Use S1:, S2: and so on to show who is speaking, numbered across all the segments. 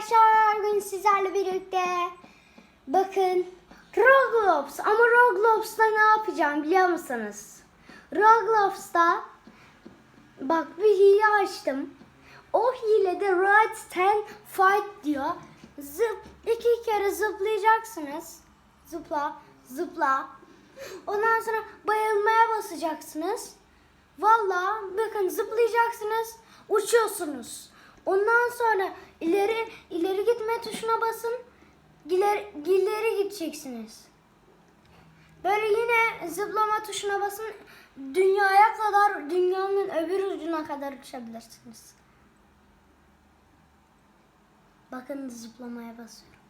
S1: arkadaşlar bugün sizlerle birlikte bakın Roblox ama Roblox'ta ne yapacağım biliyor musunuz? Roblox'ta bak bir hile açtım. O hilede Right 10 Fight diyor. Zıp, iki kere zıplayacaksınız. Zıpla, zıpla. Ondan sonra bayılmaya basacaksınız. Valla bakın zıplayacaksınız, uçuyorsunuz. Ondan sonra ileri ileri gitme tuşuna basın. İleri, ileri gideceksiniz. Böyle yine zıplama tuşuna basın. Dünyaya kadar, dünyanın öbür ucuna kadar uçabilirsiniz. Bakın zıplamaya basıyorum.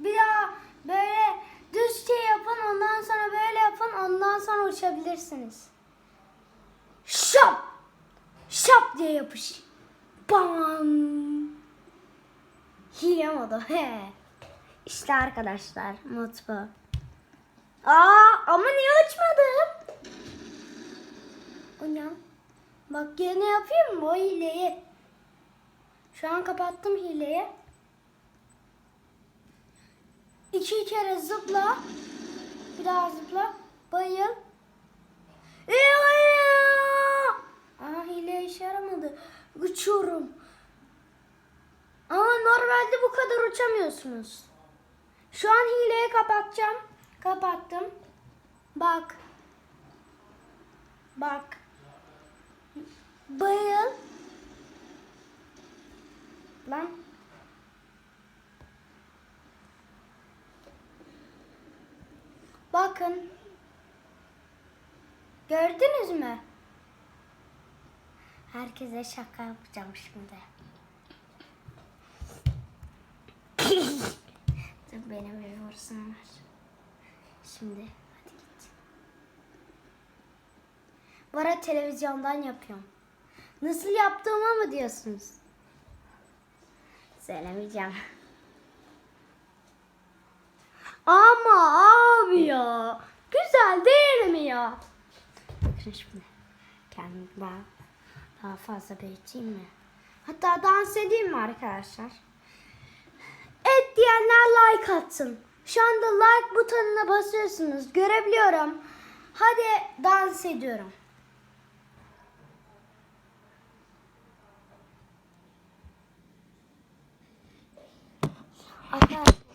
S1: Bir daha böyle düz şey yapın ondan sonra böyle yapın ondan sonra uçabilirsiniz. Şap! Şap diye yapış. Bam! Hile modu. He. İşte arkadaşlar mod bu. Aa ama niye uçmadım? O ne? Bak gene yapayım mı o hileyi? Şu an kapattım hileyi. İki kere zıpla. Bir daha zıpla. Bayıl. Aa hile işe yaramadı. Uçuyorum. Ama normalde bu kadar uçamıyorsunuz. Şu an hileyi kapatacağım. Kapattım. Bak. Bak. Bayıl. Lan. Bakın. Gördünüz mü? Herkese şaka yapacağım şimdi. Dur benim bir vursam var. Şimdi hadi git. Bu arada televizyondan yapıyorum. Nasıl yaptığımı mı diyorsunuz? Söylemeyeceğim. Ama abi ya. Güzel değil mi ya? Bakın şimdi. Kendimi daha, daha fazla büyüteyim mi? Hatta dans edeyim mi arkadaşlar? Diyenler like atsın. Şu anda like butonuna basıyorsunuz. Görebiliyorum. Hadi dans ediyorum. Arkadaşlar.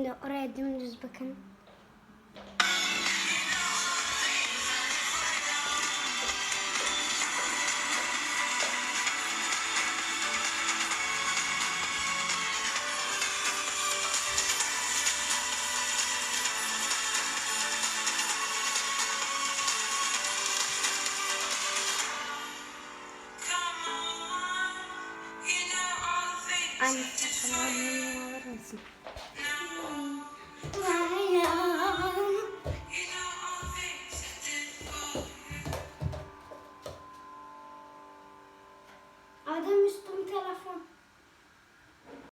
S1: Şimdi oraya dümdüz bakın. Anne mısın?